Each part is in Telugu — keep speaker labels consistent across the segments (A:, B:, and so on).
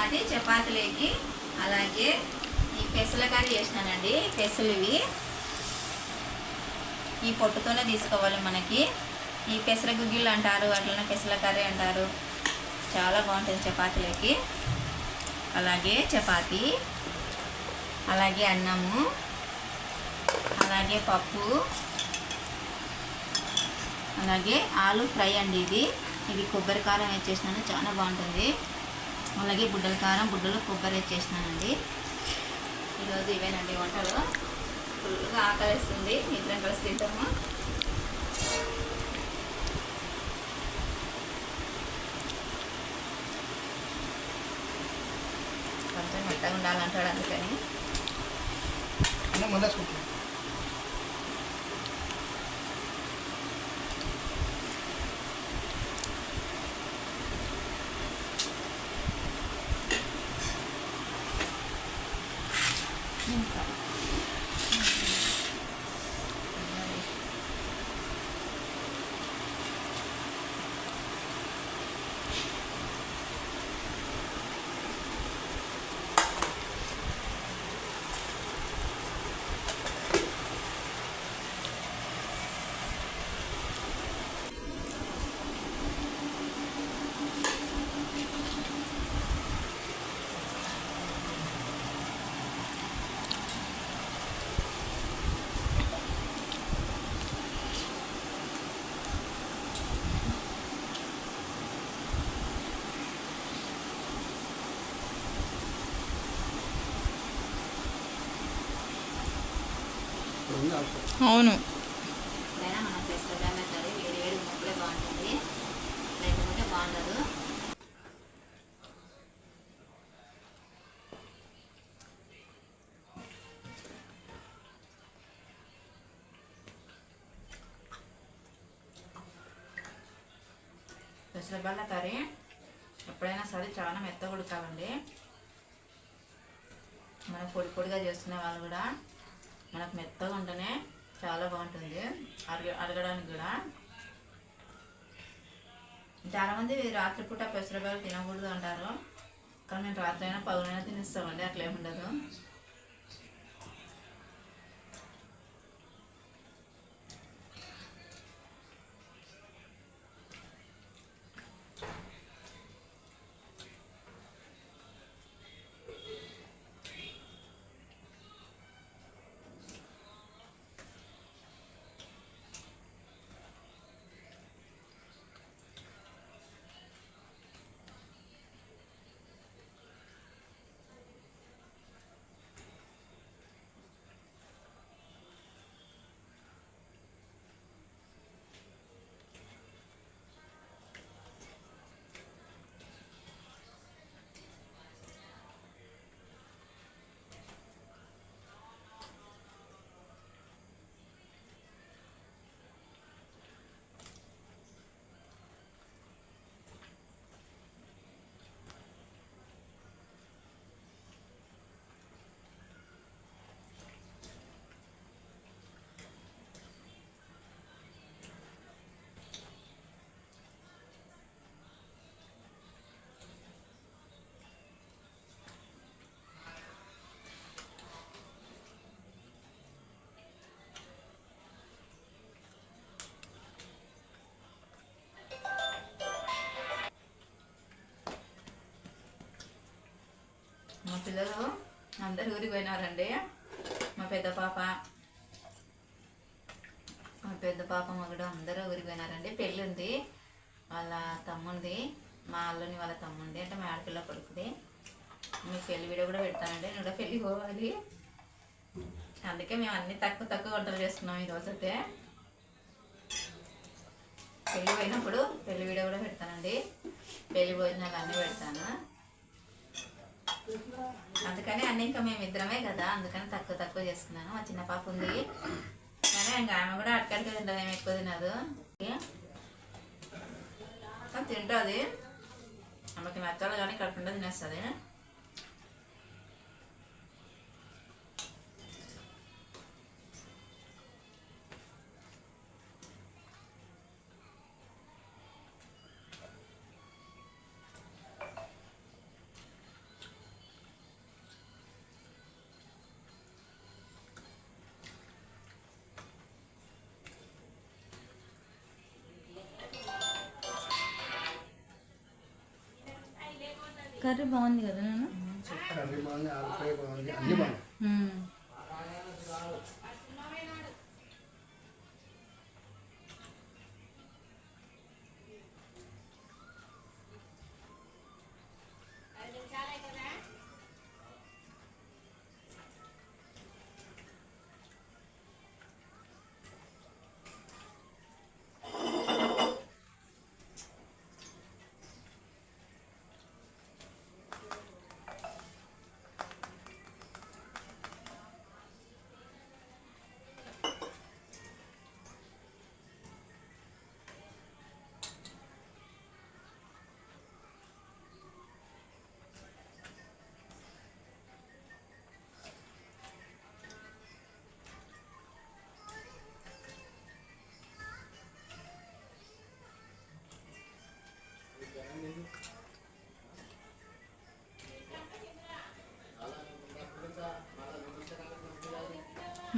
A: చపాతి చపాతీలోకి అలాగే ఈ పెసల కర్రీ చేసినానండి. పెసలు ఇవి ఈ పొట్టుతోనే తీసుకోవాలి మనకి. ఈ పెసర గుగ్గిళ్ళు అంటారు అట్లనే పెసల కర్రీ అంటారు. చాలా బాగుంటుంది చపాతీలకి. అలాగే చపాతీ అలాగే అన్నము అలాగే పప్పు అలాగే ఆలు ఫ్రై అండి ఇది. ఇది కొబ్బరికారం వేసేసినాను చాలా బాగుంటుంది. అలాగే బుడ్డల కారం బుడ్డలు కొబ్బరి వచ్చేసినానండి ఈరోజు ఇవేనండి వంటలు. ఫుల్గా ఆకలిస్తుంది. ఇద్దరం కలిసి తింటాము? కొంచెం మెత్తగా ఉండాలంటాడు అందుకని.
B: అన్న
A: బాగుండదు. పెసరబల్ల కర్రీ ఎప్పుడైనా సరే చాలా మెత్త ఉడకాలండి. మనం పొడి పొడిగా చేసుకునే వాళ్ళు కూడా. మనకు మెత్తగా ఉంటేనే చాలా బాగుంటుంది. అరగ అరగడానికి కూడా. చాలామంది రాత్రిపూట పెసరబెల్లు తినకూడదు అంటారు. కానీ మేము రాత్రి అయినా పగులైనా తినేస్తామండి అట్లా మా పిల్లలు అందరు ఊరికి పోయినారండి. మా పెద్ద పాప మా పెద్ద పాప మగడు అందరూ ఊరికి పోయినారండి. పెళ్ళి ఉంది వాళ్ళ తమ్ముంది మా అల్లుని వాళ్ళ తమ్ముంది అంటే మా ఆడపిల్ల కొడుకుది. మీకు పెళ్ళి వీడియో కూడా పెడతానండి. నేను కూడా పెళ్ళి పోవాలి. అందుకే మేము అన్ని తక్కువ తక్కువ వంటలు చేసుకున్నాం ఈరోజు అయితే. పెళ్ళి పోయినప్పుడు పెళ్ళి వీడియో కూడా పెడతానండి. పెళ్ళి భోజనాలు అన్నీ పెడతాను. అందుకని అన్నీ ఇంకా మేము ఇద్దరమే కదా అందుకని తక్కువ తక్కువ చేసుకున్నాను. మా చిన్న పాప ఉంది. కానీ ఇంకా ఆమె కూడా అక్కడికే తింటుంది ఏమి ఎక్కువ తినదు. తింటుంది. ఆమెకి నచ్చాలి కానీ కడుపుండా తినేస్తుంది.
C: కర్రీ బాగుంది కదా నేను
B: కర్రీ బాగుంది ఆలు ఫ్రై బాగుంది అన్నీ బాగున్నాయి.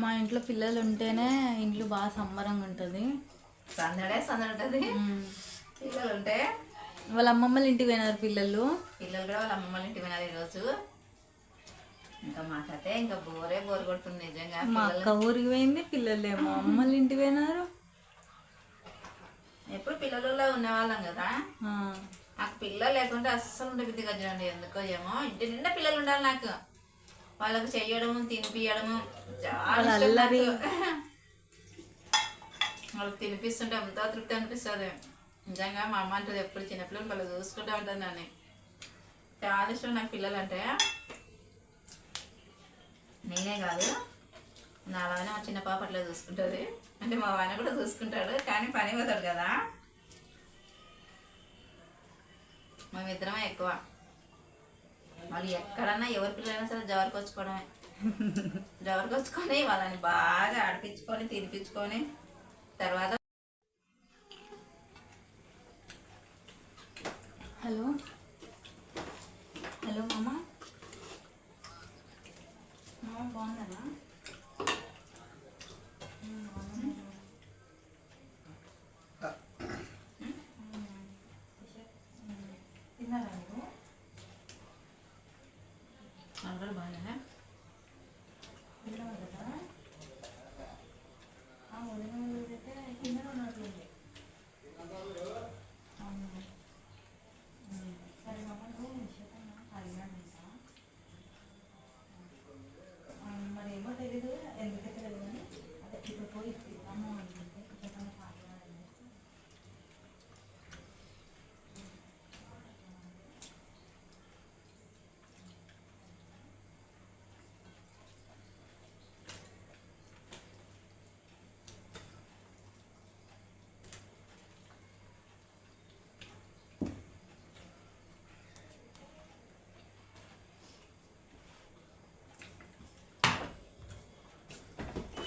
C: మా ఇంట్లో పిల్లలు ఉంటేనే ఇంట్లో బాగా సంబరంగా ఉంటుంది.
A: సందడే సందడి ఉంటుంది పిల్లలు ఉంటే
C: వాళ్ళ అమ్మమ్మల ఇంటికి పోయినారు పిల్లలు.
A: పిల్లలు కూడా వాళ్ళ అమ్మమ్మ ఇంటికి పోయినారు ఈరోజు. ఇంకా మాకైతే ఇంకా బోరే బోర్ కొడుతుంది నిజంగా
C: మా అక్క ఊరికి పోయింది పిల్లలు ఏమో అమ్మల ఇంటికి పోయినారు.
A: ఎప్పుడు పిల్లలలో ఉన్నవాళ్ళం కదా. నాకు పిల్లలు లేకుంటే అస్సలు ఉండే బుద్ధి కదండి ఎందుకో ఏమో. ఇంటి నిండా పిల్లలు ఉండాలి నాకు. వాళ్ళకి చెయ్యడము తినిపియడము. చాలా. వాళ్ళకి తినిపిస్తుంటే ఎంతో తృప్తి అనిపిస్తుంది. నిజంగా మా అమ్మ అంటది ఎప్పుడు చిన్నపిల్లలు వాళ్ళు చూసుకుంటూ ఉంటుంది నన్ను చాలా ఇష్టం నాకు పిల్లలు అంటే నేనే కాదు నాలాగానే మా చిన్న పాప అట్లా చూసుకుంటుంది. అంటే మా ఆయన కూడా చూసుకుంటాడు కానీ పని పోతాడు కదా. మేమిద్దరమే ఎక్కువ. వాళ్ళు ఎక్కడన్నా ఎవరి పిల్లలైనా సరే జవరికి వచ్చుకోవడమే జవరికి వచ్చుకొని వాళ్ళని బాగా ఆడిపించుకొని తినిపించుకొని తర్వాత
C: హలో. హలో మామ. మామ బాగున్నారా?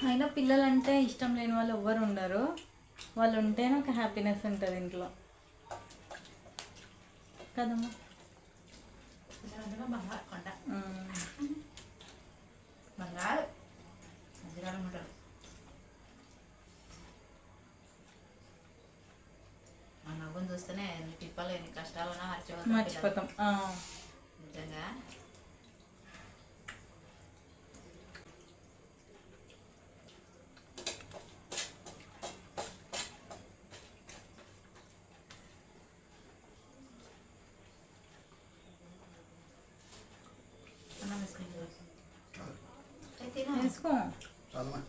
C: అయినా పిల్లలంటే ఇష్టం లేని వాళ్ళు ఎవ్వరు ఉండరు. వాళ్ళు ఉంటేనే ఒక హ్యాపీనెస్ ఉంటుంది ఇంట్లో. కదమ్మా?
A: చూస్తేనే ఎన్ని తిప్పాలు మర్చిపోతాం పిల్లలు.
C: మర్చిపోతాం ఆ.
A: నిజంగా అన్నం వేసుకుని ఏ తిను
C: వేసుకో
B: చాలా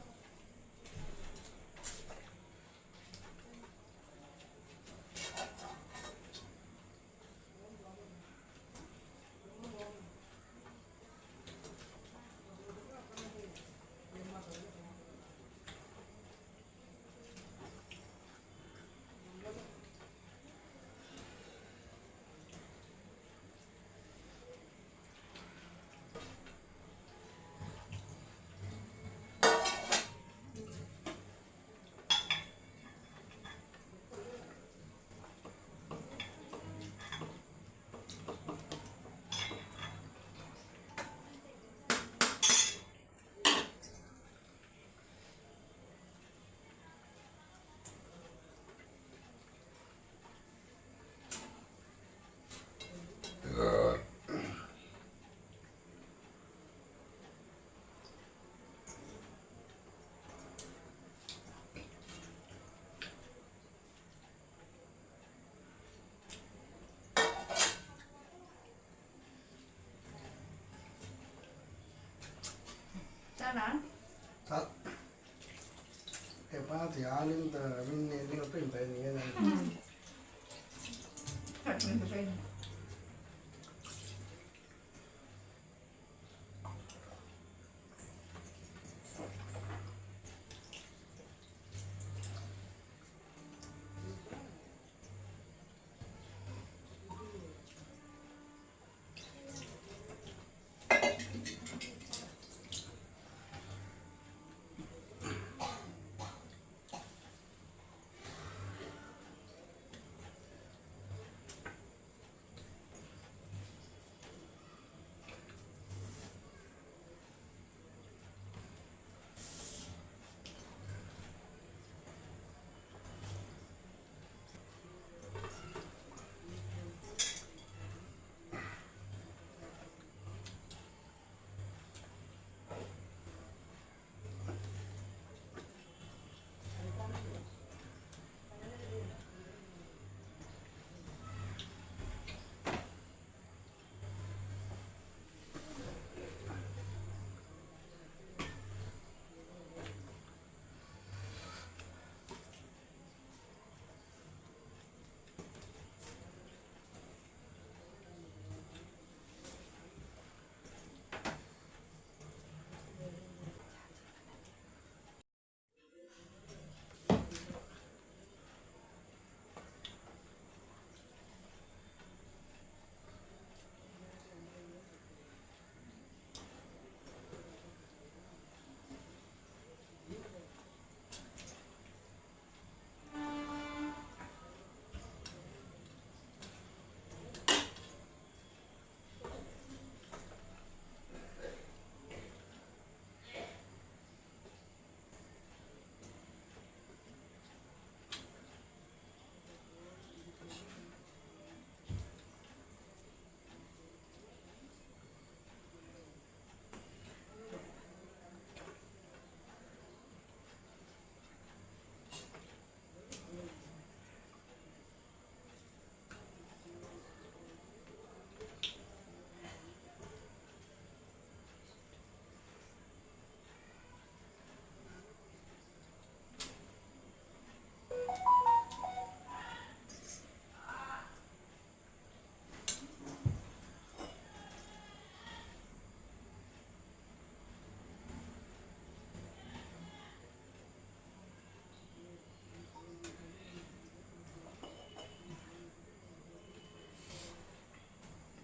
A: చాలనా
B: చాలు చపాతి ఆలింత అవిన్ని ఎన్ని వస్తాయి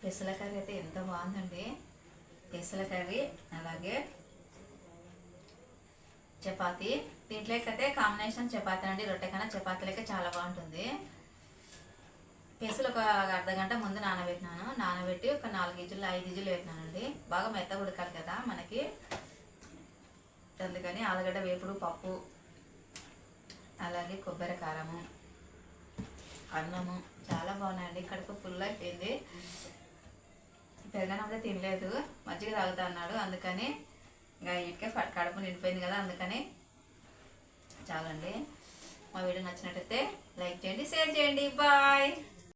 A: పెసల కర్రీ అయితే ఎంత బాగుందండి పెసల కర్రీ అలాగే చపాతి. దీంట్లోకైతే కాంబినేషన్ చపాతీ అండి రొట్టె కన్నా చపాతీలకే చాలా బాగుంటుంది. పెసలు ఒక అర్ధ గంట ముందు నానబెట్టినాను. నానబెట్టి ఒక నాలుగు ఇజులు ఐదు ఇజులు పెట్టినానండి బాగా మెత్త ఉడకాలి కదా మనకి. అందుకని ఆలుగడ్డ వేపుడు పప్పు అలాగే కొబ్బరి కారము అన్నము చాలా బాగున్నాయండి. కడుపు ఫుల్ అయిపోయింది పెరగడం తినలేదు. మజ్జిగ తాగుతా అన్నాడు. అందుకని ఇంకా ఇటుకే కడుపు నిండిపోయింది కదా అందుకని చాలండి. మా వీడియో నచ్చినట్టయితే లైక్ చేయండి షేర్ చేయండి. బాయ్.